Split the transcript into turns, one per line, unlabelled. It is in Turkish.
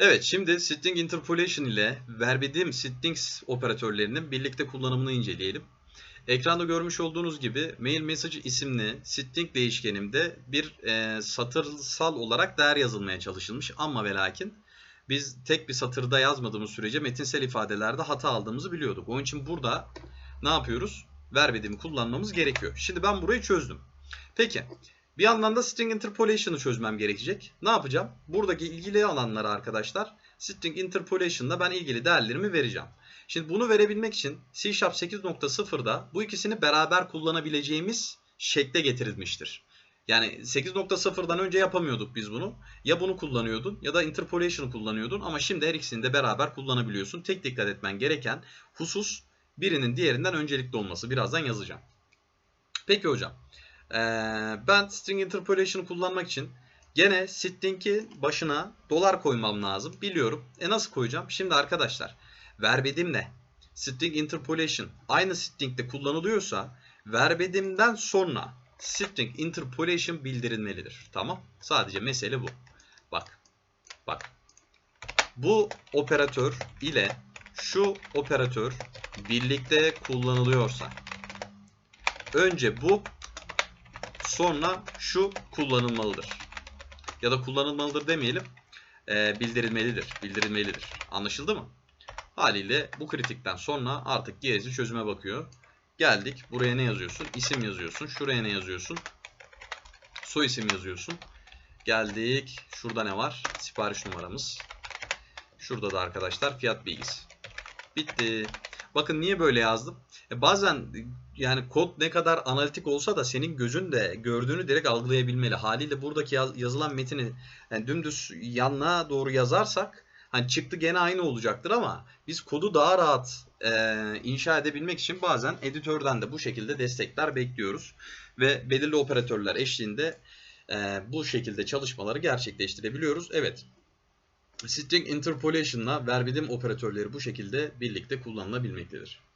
Evet, şimdi string interpolation ile verbatim strings operatörlerinin birlikte kullanımını inceleyelim. Ekranda görmüş olduğunuz gibi mail message isimli string değişkenimde bir e, satırsal olarak değer yazılmaya çalışılmış ama ve lakin biz tek bir satırda yazmadığımız sürece metinsel ifadelerde hata aldığımızı biliyorduk. Onun için burada ne yapıyoruz? Verbatim'i kullanmamız gerekiyor. Şimdi ben burayı çözdüm. Peki bir yandan da string interpolation'ı çözmem gerekecek. Ne yapacağım? Buradaki ilgili alanlara arkadaşlar string interpolation'da ben ilgili değerlerimi vereceğim. Şimdi bunu verebilmek için C Sharp 8.0'da bu ikisini beraber kullanabileceğimiz şekle getirilmiştir. Yani 8.0'dan önce yapamıyorduk biz bunu. Ya bunu kullanıyordun ya da interpolation'ı kullanıyordun ama şimdi her ikisini de beraber kullanabiliyorsun. Tek dikkat etmen gereken husus birinin diğerinden öncelikli olması. Birazdan yazacağım. Peki hocam. Ee, ben string interpolation'ı kullanmak için gene string'i başına dolar koymam lazım. Biliyorum. E nasıl koyacağım? Şimdi arkadaşlar verbedimle string interpolation aynı string'de kullanılıyorsa verbedimden sonra string interpolation bildirilmelidir. Tamam. Sadece mesele bu. Bak. Bak. Bu operatör ile şu operatör birlikte kullanılıyorsa önce bu sonra şu kullanılmalıdır. Ya da kullanılmalıdır demeyelim. E, bildirilmelidir. Bildirilmelidir. Anlaşıldı mı? Haliyle bu kritikten sonra artık gerisi çözüme bakıyor. Geldik. Buraya ne yazıyorsun? İsim yazıyorsun. Şuraya ne yazıyorsun? Soy isim yazıyorsun. Geldik. Şurada ne var? Sipariş numaramız. Şurada da arkadaşlar fiyat bilgisi. Bitti. Bakın niye böyle yazdım? E bazen yani kod ne kadar analitik olsa da senin gözün de gördüğünü direkt algılayabilmeli. Haliyle buradaki yaz, yazılan metini yani dümdüz yanına doğru yazarsak hani çıktı gene aynı olacaktır ama biz kodu daha rahat e, inşa edebilmek için bazen editörden de bu şekilde destekler bekliyoruz. Ve belirli operatörler eşliğinde e, bu şekilde çalışmaları gerçekleştirebiliyoruz. Evet. String interpolation ile verbatim operatörleri bu şekilde birlikte kullanılabilmektedir.